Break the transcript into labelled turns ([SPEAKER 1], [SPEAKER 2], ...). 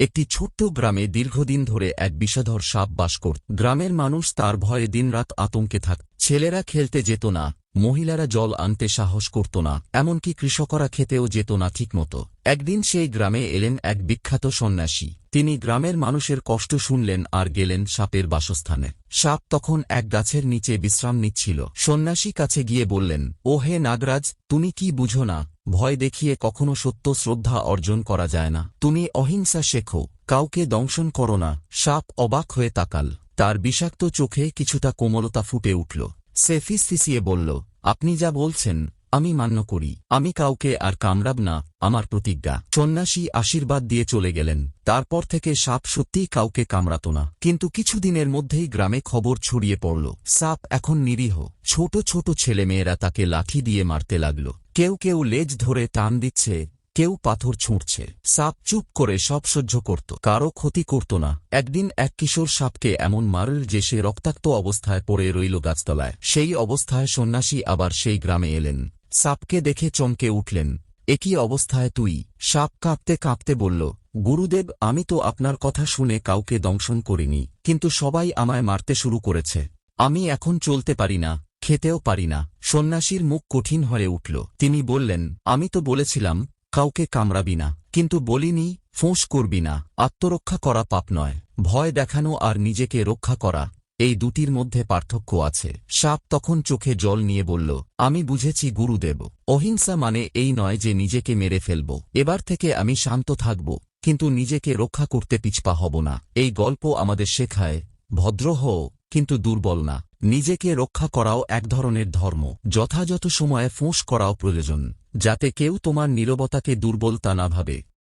[SPEAKER 1] একটি ছোট্ট গ্রামে দীর্ঘদিন ধরে এক বিষধর সাপ বাস করত গ্রামের মানুষ তার ভয়ে দিনরাত আতঙ্কে থাক, ছেলেরা খেলতে যেত না, মহিলারা জল আনতে সাহস করত না, এমনকি কৃষকরা খেতেও যেত না ঠিকমতো। একদিন সেই গ্রামে এলেন এক বিখ্যাত সন্ন্যাসী। তিনি গ্রামের মানুষের কষ্ট শুনলেন আর গেলেন সাপের বাসস্থানে। সাপ তখন এক গাছের নিচে বিশ্রাম নিচ্ছিল। সন্ন্যাসী কাছে গিয়ে বললেন ও হে নাগরাজ, তুমি কি বুঝো না? ভয় দেখিয়ে কখনো সত্য শ্রদ্ধা অর্জন করা যায় না। তুমি অহিংসা শেখো, কাউকে দংশন করো না, সাপ অবাক হয়ে তাকাল। তার বিষাক্ত চোখে কিছুটা কোমলতা ফুটে উঠল। সে ফিসফিসিয়ে বলল, আপনি যা বলছেন, আমি মান্য করি। আমি কাউকে আর কামড়াব না, আমার প্রতিজ্ঞা। সন্ন্যাসী আশীর্বাদ দিয়ে চলে গেলেন। তারপর থেকে সাপ সত্যিই কাউকে কামড়াত না। কিন্তু কিছুদিনের মধ্যেই গ্রামে খবর ছড়িয়ে পড়ল। সাপ এখন নিরীহ। ছোট ছোট ছেলেমেয়েরা তাকে লাঠি দিয়ে মারতে লাগল। কেউ কেউ লেজ ধরে টান দিচ্ছে, কেউ পাথর ছুঁড়ছে। সাপ চুপ করে সব সহ্য করত, কারও ক্ষতি করত না। একদিন এক কিশোর সাপকে এমন মারল যে সে রক্তাক্ত অবস্থায় পড়ে রইল গাছতলায়। সেই অবস্থায় সন্ন্যাসী আবার সেই গ্রামে এলেন। সাপকে দেখে চমকে উঠলেন, একই অবস্থায় তুই? সাপ কাঁপতে কাঁপতে বলল, গুরুদেব, আমি তো আপনার কথা শুনে কাউকে দংশন করিনি, কিন্তু সবাই আমায় মারতে শুরু করেছে। আমি এখন চলতে পারি না। খেতেও পারি না। সন্ন্যাসীর মুখ কঠিন হয়ে উঠল। তিনি বললেন, আমি তো বলেছিলাম, কাউকে কামড়াবি না। কিন্তু বলিনি, ফোঁস করবি না। আত্মরক্ষা করা পাপ নয়। ভয় দেখানো আর নিজেকে রক্ষা করা, এই দুটির মধ্যে পার্থক্য আছে। সাপ তখন চোখে জল নিয়ে বলল, আমি বুঝেছি গুরুদেব। অহিংসা মানে এই নয় যে নিজেকে মেরে ফেলব। এবার থেকে আমি শান্ত থাকব, কিন্তু নিজেকে রক্ষা করতে পিছপা হব না। এই গল্প আমাদের শেখায়, ভদ্র হও, কিন্তু দুর্বল না। নিজেকে রক্ষা করাও এক ধরনের ধর্ম। যথাযথ সময়ে ফোঁস করাও প্রয়োজন, যাতে কেউ তোমার নিরবতাকে দুর্বলতা না ভাবে।